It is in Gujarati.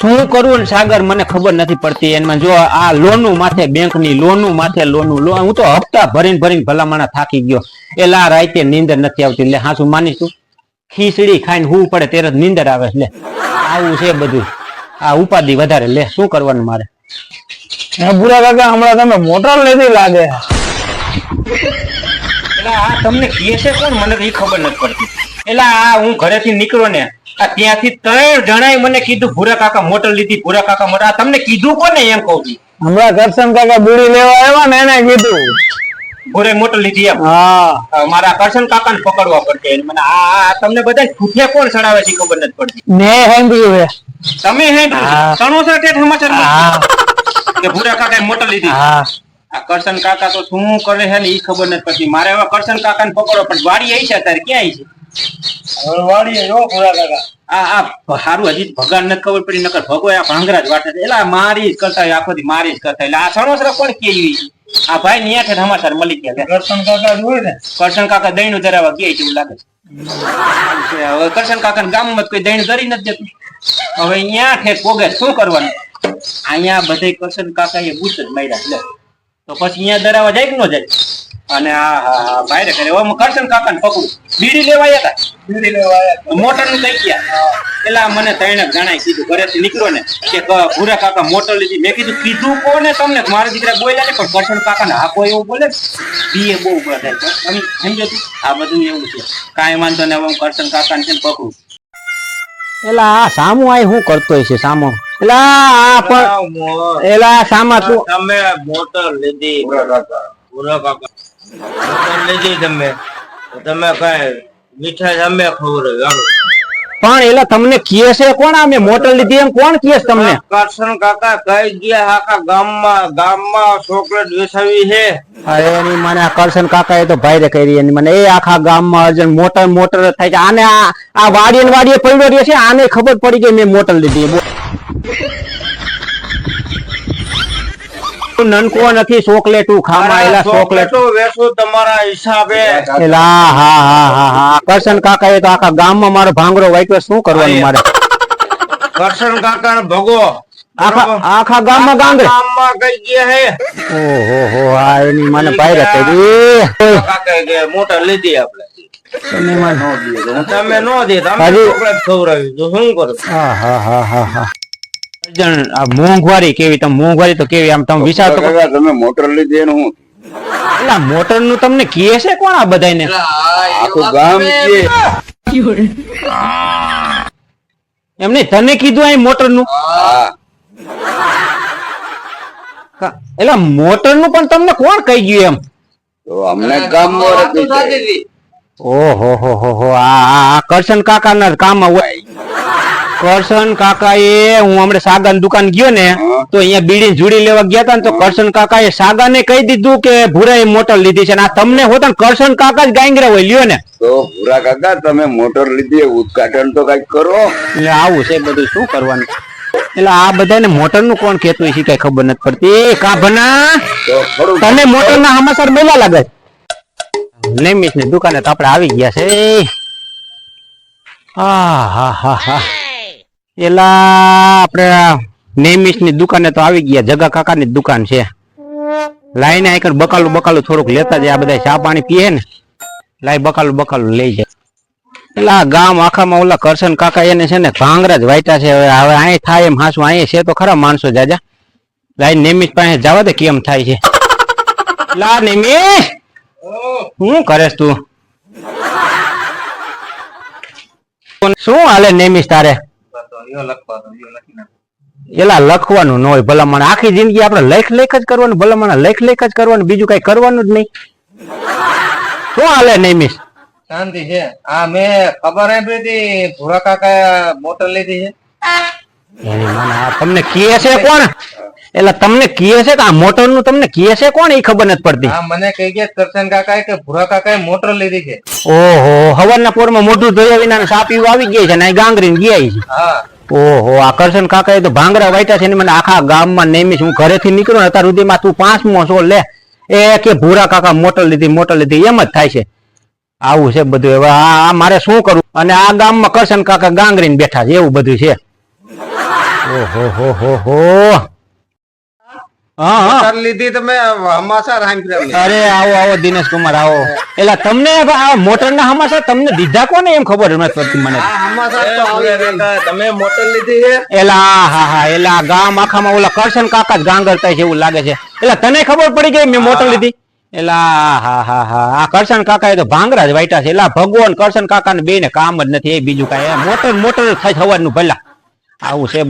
શું કરવું ને સાગર મને ખબર નથી પડતી. એમાં જો આ લોનું માથે બેંકની લોનું માથે લોનનું લોન હું તો હપ્તા ભરીને ભરીને ભલામણા થાકી ગયો. એલા રાતે નીંદર નથી આવતી. એટલે હાસુ માની છું ખીચડી ખાઈને હું પડે ત્યારે નીંદર આવે. લે આવું છે બધું. આ ઉપાધિ વધારે. લે શું કરવાનું મારે? બુરા કાકા હમણાં તમે મોટર નથી લાગે. એટલે આ તમને કહે છે કોણ? મને એ ખબર નથી પડતી. એટલે આ હું ઘરેથી નીકળો ને આ ત્યાંથી ત્રણ જણાએ મને કીધું ભૂરા કાકા મોટર લીધી ભૂરા કાકા મોટર. આ તમને કીધું કોને એમ કહું છું? હમણાં કરશન કાકા બીડી લેવા આવ્યા ને એને કીધું. ભૂરે મોટર લીધી એમ. હા. મારા કરશન કાકા ને પકડવા પડશે મને આ તમને બધા ઠૂઠે કોણ ચડાવે છે ખબર નથી પડતી. મેં સાંભળ્યું હે તમે હે. હા. સણોસર ટેટ સમાચાર કે ભૂરા કાકા મોટર લીધી. હા. આ કરશન કાકા તો શું કરે છે ને એ ખબર નથી પડતી. મારે હવે કરશન કાકા ને પકડવા પણ વાડી આવી છે અત્યારે. ક્યાં આવી છે? આ આ હારું હજી ભગવાન નથી ખબર પડી નકર ભગો આ ભાંગરા જ વાટે છે મારી જ કરતા હોય આખો મારી જ કરતા એટલે આ સણોસરા કોણ કેવી આ ભાઈ ની હેઠે સમાચાર મળી ગયા કરશન કાકા ને. કરશન કાકા ધરાવવા ગયા એવું લાગે હવે કરશન કાકા ગામમાં કોઈ દહીણ ધરી નથી હવે અહીંયા ઠેક પોગે શું કરવાનું? અહીંયા બધે કરશન કાકા એ બૂટ જ માર્યા લે. તો પછી અહીંયા ધરાવવા જાય કે ન જાય? અને આ હા હા ભાઈ કરે ઓમ કરશન કાકા ને પકડું. બીડી લેવા આવ્યા હતા બીડી લેવા આવ્યા મોટરનું થઈ ગયા. પેલા મને ત્રણે જણાય કીધું ઘરેથી નીકળો ને. કે ભૂરા કાકા મોટર લીધી. મેં કીધું કીધું કોને તમને? મારા દીકરા બોલ્યા ને પણ કરશન કાકા ને હા એવું બોલે બી એ બહુ બધા સમજો? આ બધું એવું છે. કાંઈ વાંધો ને હવે હું કરશન કાકા ને પકડું. એલા આ સામુ આય હું કરતો છે સામો. એલા આ પણ એલા સામા તું તમે મોટર લીધી. પૂરો કાકા. મોટર લીધી તમે. તમે કઈ મીઠાઈ અમે ખવડાવી પણ એલા તમને કેસ છે કોણ? આ મેં મોટર લીધી એમ કોણ કેસ તમને? કરશન કાકા કઈ ગયા આખા ગામમાં ગામમાં ચોકલેટ વેચાવી છે? અરે એની મને કરશન કાકા એ તો ભાઈ રે કરી એની. મને એ આખા ગામમાં અર્જન મોટર મોટર થાય છે. આને આ વાડીએ વાડીએ પડ્યો રહ્યો છે. આને ખબર પડી કે મેં મોટર લીધી. નનકો નથી ચોકલેટું ખામાં ચોકલેટ. વેચું તમારા હિસાબે. એલા હા હા હા હા કરશન કાકા એ તો આખા ગામમાં મારો ભાંગરો વાઈટો શું કરવાનું મારે? કરશન કાકા ભગો. આખા ગામમાં ગાંગરે. ગામમાં કઈ ગયા હે. ઓહો હો આ એની મને ભાઈ રે કરી કાકા કે મોટર લીધી આપણે. તમે મને- તમે નો દે તમે ખવડાવી તો શું કરો? હા હા હા હા હા. અર્જન, આ મોંઘવારી કેવી? તમે મોંઘવારી તો કેવી? આમ તમે વિચાર તો કાકા તમે મોટર લીધી એનું હું? એટલે મોટરનું તમને કહે છે કોણ આ બધાને આખું ગામ કે એમને તને કીધું આ મોટરનું એટલે મોટરનું પણ તમને કોણ કહી ગયું એમ? તો અમને કામ મોર ઓહો હો હો હો આ કરશન કાકા ના કામ હોય. કરશન કાકા એ હું હમણાં સાગા દુકાન ગયો ને તો અહીંયા બીડી જુડી લેવા ગયા હતા ને તો કરશન કાકા એ સાગા ને કહી દીધું કે ભૂરા મોટર લીધી છે અને આ તમને હોતા કરશન કાકા જ ગાંગરા હોય લ્યો ને. તો ભૂરા કાકા તમે મોટર લીધી ઉદઘાટન તો કંઈક કરો. એટલે આવું છે બધું શું કરવાનું? એટલે આ બધાને મોટરનું કોણ કેતું છે કઈ ખબર નથી પડતી. એ કાભના તો તને મોટર ના હમાસર બોલા લાગે? નેમિસની દુકાને તો આપણે આવી ગયા છે. હા હા હા હા એલા આપણે નેમિસની દુકાને તો આવી ગયા. જગા કાકા ની દુકાન છે. લાઈને આઈકર બકાલું બકાલું થોડુંક લેતા જાય. આ બધા ચા પાણી પીએ ને. લાઈ બકાલું બકાલું લઈ જાય. એટલે આ ગામ આખામાં ઓલા કરશન કાકા એને છે ને ભાંગરા જ વાયટા છે. હવે હવે અહીં થાય એમ હાસું. અહીં છે તો ખરા માણસો જાજા. લાઈ નેમિસ પાસે જવા દે કેમ થાય છે. લા નેમિસ શું કરેશ તું? શું હાલે નેમિસ તારે? એલા લખવાનું ન હોય ભલામણ આખી જિંદગી આપણે લેખ લેખ જ કરવાનું ભલામણ લેખ લેખ જ કરવાનું બીજું કઈ કરવાનું જ નહીં. શું હાલે નેમિસ શાંતિ છે. આ મેં ખબર આપી હતી ભૂરા કાકા મોટર લીધી છે. એની મને આ તમને કહે છે કોણ? એટલે તમને કહે છે કે આ મોટરનું તમને કહે છે કોણ? એ ખબર નથી પડતી. હા મને કહી ગયા કરશન કાકા કે ભૂરા કાકા મોટર લીધી છે. ઓહો હવાના પોરમાં મોઢું ધોયા વિના સા આવી ગયા છે ને ગાંગરીને ગયા છે. હા. ઓહો આકર્ષણ કાકા એ તો ભાંગરા વાઈટા છે ને મને આખા ગામમાં નેમી હું ઘરેથી નીકળ્યો અત્યાર સુધીમાં તું પાંચમો છો લે. એ કે ભૂરા કાકા મોટર લીધી મોટર લીધી એમ જ થાય છે. આવું છે બધું. હવે આ આ મારે શું કરવું? અને આ ગામમાં કરશન કાકા ગાંગરીને બેઠા છે એવું બધું છે. ઓહો હો હા હા. લીધી તમે હમાસા અરે આવો આવો દિનેશ કુમાર આવો. એલા તમને આ મોટર ના હમાસા તમને દીધા કોને એમ ખબર મને? તમે મોટર લીધી છે? એલા હા હા એલા ગામ આખામાં ઓલા કરશન કાકા જ ગાંગરતા છે એવું લાગે છે. એટલે તને ખબર પડી ગઈ મેં મોટર લીધી? એલા હા હા હા આ કરશન કાકા એ તો ભાંગરા જ વાઈટા છે. એલા ભગવાન કરશન કાકા ને બે ને કામ જ નથી. એ બીજું કાંઈ. મોટર મોટર જ થાય થવાનું ભલા. આવું છે.